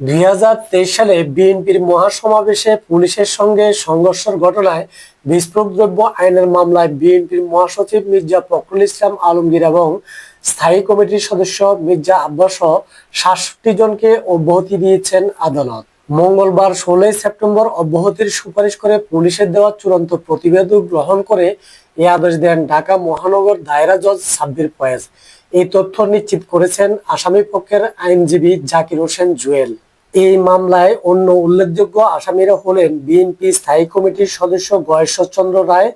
দুই হাজার তেইশ সালে বিএনপির মহাসমাবেশে পুলিশের সঙ্গে সংঘর্ষের ঘটনায় বিস্ফোরক দ্রব্য আইনের মামলায় বিএনপির মহাসচিব মির্জা ফখরুল ইসলাম আলমগীর এবং স্থায়ী কমিটির সদস্য মির্জা আব্বাস সাতষট্টি জনকে অব্যাহতি দিয়েছেন আদালত। মঙ্গলবার ষোলোই সেপ্টেম্বর অব্যাহতির সুপারিশ করে পুলিশের দেওয়া চূড়ান্ত প্রতিবেদন গ্রহণ করে এই আদেশ দেন ঢাকা মহানগর দায়রা জজ সাব্বির ফয়েজ। এই তথ্য নিশ্চিত করেছেন আসামি পক্ষের আইনজীবী জাকির হোসেন জুয়েল। এই মামলায় অন্য উল্লেখযোগ্য আসামিরা হলেন বিএনপি স্থায়ী কমিটির সদস্য গয়েশ্বরচন্দ্র রায়,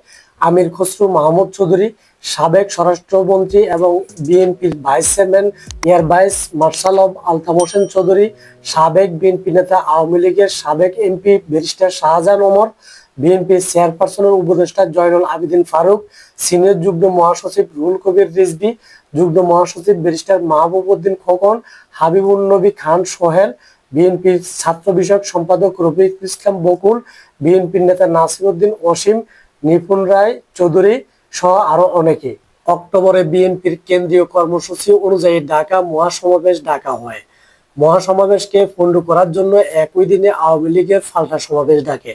আমির খসরু মাহমুদ চৌধুরী, সাবেক স্বরাষ্ট্রমন্ত্রী এবং বিএনপির vice chairman air vice marshal of Altaf Hossain Chowdhury, সাবেক বিএনপি নেতা আওয়ামী লীগের সাবেক এমপি ব্যারিস্টার শাহজাহান ওমর, বিএনপি চেয়ারপারসনের উপদেষ্টা জয়নুল আবেদিন ফারুক, সিনিয়র যুগ্ম মহাসচিব রুল কবির রিজভি, যুগ্ম মহাসচিব ব্যারিস্টার মাহবুব উদ্দিন খোকন হাবিবুল নবী খান সোহেল বিএনপির ছাত্র বিষয়ক সম্পাদক রফিকুল ইসলাম বকুল, বিএনপির নেতা নাসির উদ্দিন অসীম, নিপুণ রায় চৌধুরী সহ আরও অনেকে। অক্টোবরে বিএনপির কেন্দ্রীয় কর্মসূচি অনুযায়ী ঢাকা মহাসমাবেশ ডাকা হয়। মহাসমাবেশকে পণ্ড করার জন্য একই দিনে আওয়ামী লীগের ফাল্টা সমাবেশ ডাকে।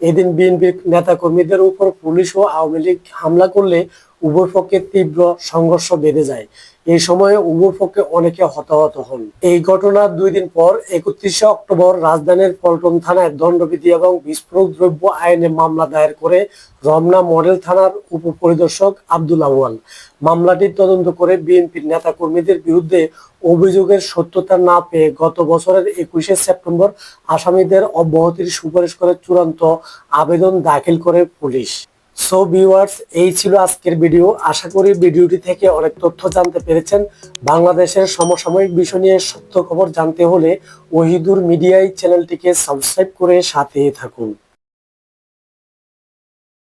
এদিন বিএনপির নেতাকর্মীদের উপর পুলিশ ও আওয়ামী লীগ হামলা করলে উভয় পক্ষে তীব্র সংঘর্ষ বেড়ে যায়। এই সময়ে উভয় পক্ষে অনেকে হতাহত হন। এই ঘটনার দুই দিন পর একত্রিশে অক্টোবর রাজধানীর পল্টন থানায় দণ্ডবিধি এবং বিস্ফোরক দ্রব্য আইনে মামলা দায়ের করে রমনা মডেল থানার উপপরিদর্শক আব্দুল আওয়াল মামলাটি তদন্ত করে বিএনপির নেতাকর্মীদের বিরুদ্ধে অভিযোগের সত্যতা না পেয়ে গত বছরের একুশে সেপ্টেম্বর আসামিদের অব্যাহতির সুপারিশ করে চূড়ান্ত আবেদন দাখিল করে পুলিশ। সো ভিউয়ার্স এই ছিল আজকের ভিডিও আশা করি ভিডিওটি থেকে অনেক তথ্য জানতে পেরেছেন। বাংলাদেশের সমসাময়িক বিষয় নিয়ে সত্য খবর জানতে হলে ওহিদুর মিডিয়াই চ্যানেলটিকে সাবস্ক্রাইব করে সাথে থাকুন।